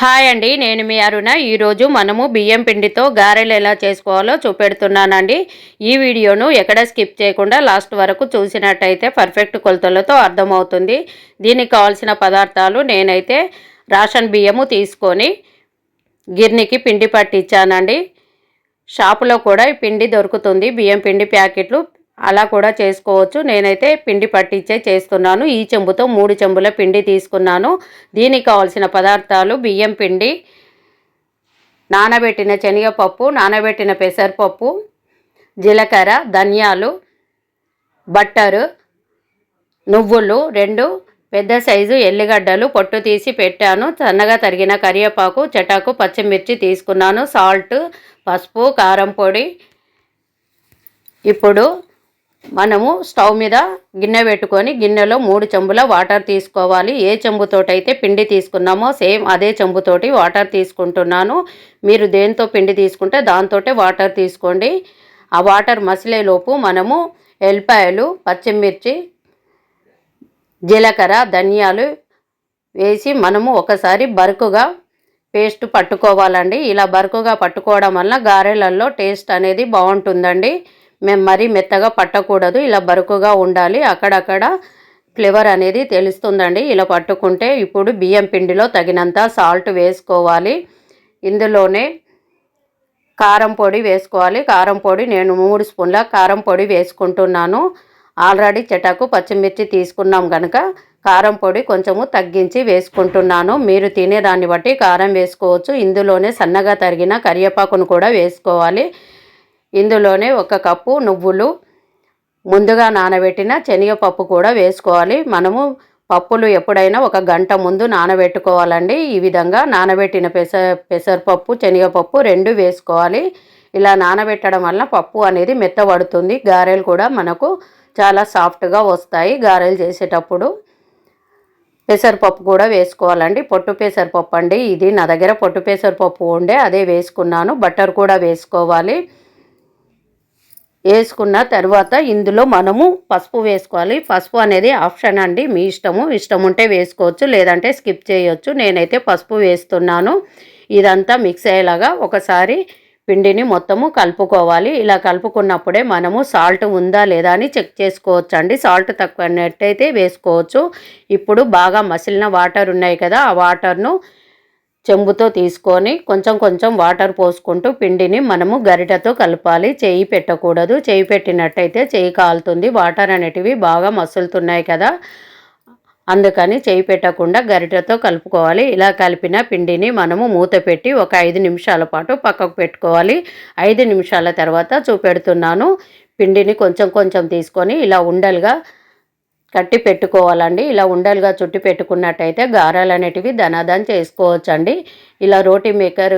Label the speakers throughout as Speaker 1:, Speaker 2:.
Speaker 1: Hi అండి నేను మీ అరుణ. ఈరోజు మనము బియ్యం పిండితో గారెలు ఎలా చేసుకోవాలో చూపెడుతున్నానండి. ఈ వీడియోను ఎక్కడ స్కిప్ చేయకుండా లాస్ట్ వరకు చూసినట్టయితే పర్ఫెక్ట్ కొలతలతో అర్థమవుతుంది. దీనికి కావాల్సిన పదార్థాలు నేనైతే రాషన్ బియ్యము తీసుకొని గిర్నికి పిండి పట్టించానండి. షాపులో కూడా పిండి దొరుకుతుంది. బియ్యం పిండి ప్యాకెట్లు అలా కూడా చేసుకోవచ్చు. నేనైతే పిండి పట్టించే చేస్తున్నాను. ఈ చెంబుతో మూడు చెంబుల పిండి తీసుకున్నాను. దీనికి కావాల్సిన పదార్థాలు బియ్యం పిండి నానబెట్టిన శనగపప్పు నానబెట్టిన పెసరపప్పు జీలకర్ర ధనియాలు బట్టరు నువ్వులు రెండు పెద్ద సైజు ఎల్లిగడ్డలు పొట్టు తీసి పెట్టాను. సన్నగా తరిగిన కరివేపాకు చెటాకు పచ్చిమిర్చి తీసుకున్నాను. సాల్ట్ పసుపు కారం పొడి. ఇప్పుడు మనము స్టవ్ మీద గిన్నె పెట్టుకొని గిన్నెలో మూడు చెంబుల వాటర్ తీసుకోవాలి. ఏ చెంబుతోటైతే పిండి తీసుకున్నామో సేమ్ అదే చెంబుతోటి వాటర్ తీసుకుంటున్నాను. మీరు దేంతో పిండి తీసుకుంటే దాంతో వాటర్ తీసుకోండి. ఆ వాటర్ మసిలేలోపు మనము ఎల్లిపాయలు పచ్చిమిర్చి జీలకర్ర ధనియాలు వేసి మనము ఒకసారి బరుకుగా పేస్ట్ పట్టుకోవాలండి. ఇలా బరుకుగా పట్టుకోవడం వల్ల గారెలలో టేస్ట్ అనేది బాగుంటుందండి. మేము మరీ మెత్తగా పట్టకూడదు ఇలా బరుకుగా ఉండాలి. అక్కడక్కడ ఫ్లేవర్ అనేది తెలుస్తుందండి. ఇలా పట్టుకుంటే ఇప్పుడు బియ్యం పిండిలో తగినంత సాల్ట్ వేసుకోవాలి. ఇందులోనే కారం పొడి వేసుకోవాలి. కారం పొడి నేను మూడు స్పూన్ల కారం పొడి వేసుకుంటున్నాను. ఆల్రెడీ చెటాకు పచ్చిమిర్చి తీసుకున్నాం కనుక కారం పొడి కొంచెము తగ్గించి వేసుకుంటున్నాను. మీరు తినేదాన్ని బట్టి కారం వేసుకోవచ్చు. ఇందులోనే సన్నగా తరిగిన కరివేపాకును కూడా వేసుకోవాలి. ఇందులోనే ఒక కప్పు నువ్వులు ముందుగా నానబెట్టిన శనగపప్పు కూడా వేసుకోవాలి. మనము పప్పులు ఎప్పుడైనా ఒక గంట ముందు నానబెట్టుకోవాలండి. ఈ విధంగా నానబెట్టిన పెస పెసరపప్పు శనగపప్పు రెండు వేసుకోవాలి. ఇలా నానబెట్టడం వల్ల పప్పు అనేది మెత్తబడుతుంది. గారెలు కూడా మనకు చాలా సాఫ్ట్గా వస్తాయి గారెలు చేసేటప్పుడు. పెసరపప్పు కూడా వేసుకోవాలండి. పొట్టు పెసరపప్పు అండి. ఇది నా దగ్గర పొట్టు పెసరపప్పు ఉండే అదే వేసుకున్నాను. బటర్ కూడా వేసుకోవాలి. వేసుకున్న తర్వాత ఇందులో మనము పసుపు వేసుకోవాలి. పసుపు అనేది ఆప్షన్ అండి. మీ ఇష్టము. ఇష్టం ఉంటే వేసుకోవచ్చు. లేదంటే స్కిప్ చేయొచ్చు. నేనైతే పసుపు వేస్తున్నాను. ఇదంతా మిక్స్ అయ్యేలాగా ఒకసారి పిండిని మొత్తము కలుపుకోవాలి. ఇలా కలుపుకున్నప్పుడే మనము సాల్ట్ ఉందా లేదా అని చెక్ చేసుకోవచ్చు అండి. సాల్ట్ తక్కువ తక్కువనట్టయితే వేసుకోవచ్చు. ఇప్పుడు బాగా మసిలిన వాటర్ ఉన్నాయి కదా ఆ వాటర్ను చెంబుతో తీసుకొని కొంచెం కొంచెం వాటర్ పోసుకుంటూ పిండిని మనము గరిటతో కలపాలి. చేయి పెట్టకూడదు. చేయి పెట్టినట్టయితే చేయి కాలుతుంది. వాటర్ అనేటివి బాగా మసులుతున్నాయి కదా. అందుకని చేయి పెట్టకుండా గరిటతో కలుపుకోవాలి. ఇలా కలిపిన పిండిని మనము మూత పెట్టి ఒక ఐదు నిమిషాల పాటు పక్కకు పెట్టుకోవాలి. ఐదు నిమిషాల తర్వాత చూపెడుతున్నాను. పిండిని కొంచెం కొంచెం తీసుకొని ఇలా ఉండలుగా కట్టి పెట్టుకోవాలండి. ఇలా ఉండలుగా చుట్టి పెట్టుకున్నట్టయితే గారాలు అనేటివి ధనాదాన్ చేసుకోవచ్చండి. ఇలా రోటీ మేకర్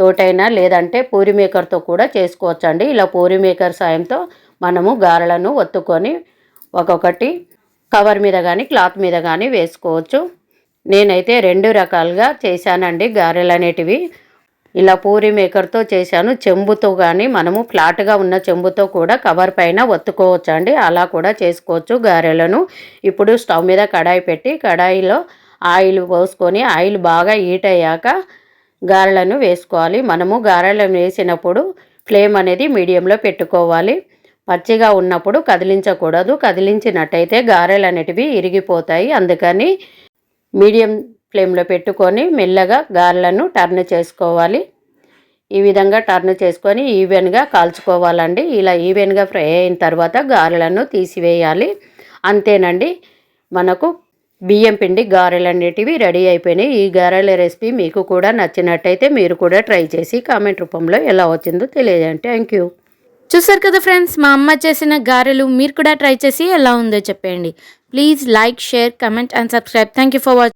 Speaker 1: తోటైనా లేదంటే పూరి మేకర్తో కూడా చేసుకోవచ్చండి. ఇలా పూరి మేకర్ సాయంతో మనము గారెలను ఒత్తుకొని ఒక్కొక్కటి కవర్ మీద కానీ క్లాత్ మీద కానీ వేసుకోవచ్చు. నేనైతే రెండు రకాలుగా చేశానండి గారెలు అనేటివి ఇలా పూరి మేకర్తో చేశాను. చెంబుతో కానీ మనము ఫ్లాట్గా ఉన్న చెంబుతో కూడా కవర్ పైన ఒత్తుకోవచ్చు అండి అలా కూడా చేసుకోవచ్చు గారెలను. ఇప్పుడు స్టవ్ మీద కడాయి పెట్టి కడాయిలో ఆయిల్ పోసుకొని ఆయిల్ బాగా హీట్ అయ్యాక గారెలను వేసుకోవాలి. మనము గారెలను వేసినప్పుడు ఫ్లేమ్ అనేది మీడియంలో పెట్టుకోవాలి. పచ్చిగా ఉన్నప్పుడు కదిలించకూడదు. కదిలించినట్టయితే గారెలు అనేటివి ఇరిగిపోతాయి. అందుకని మీడియం ఫ్లేమ్లో పెట్టుకొని మెల్లగా గారెలను టర్న్ చేసుకోవాలి. ఈ విధంగా టర్న్ చేసుకొని ఈవెన్గా కాల్చుకోవాలండి. ఇలా ఈవెన్గా ఫ్రై అయిన తర్వాత గారెలను తీసివేయాలి. అంతేనండి మనకు బియ్యం పిండి గారెలు అనేటివి రెడీ అయిపోయినాయి. ఈ గారెల రెసిపీ మీకు కూడా నచ్చినట్టయితే మీరు కూడా ట్రై చేసి కామెంట్ రూపంలో ఎలా వచ్చిందో తెలియజేయండి. Thank you.
Speaker 2: చూసారు కదా ఫ్రెండ్స్ మా అమ్మ చేసిన గారెలు మీరు కూడా ట్రై చేసి ఎలా ఉందో చెప్పండి. Please like share comment and subscribe. Thank you for watching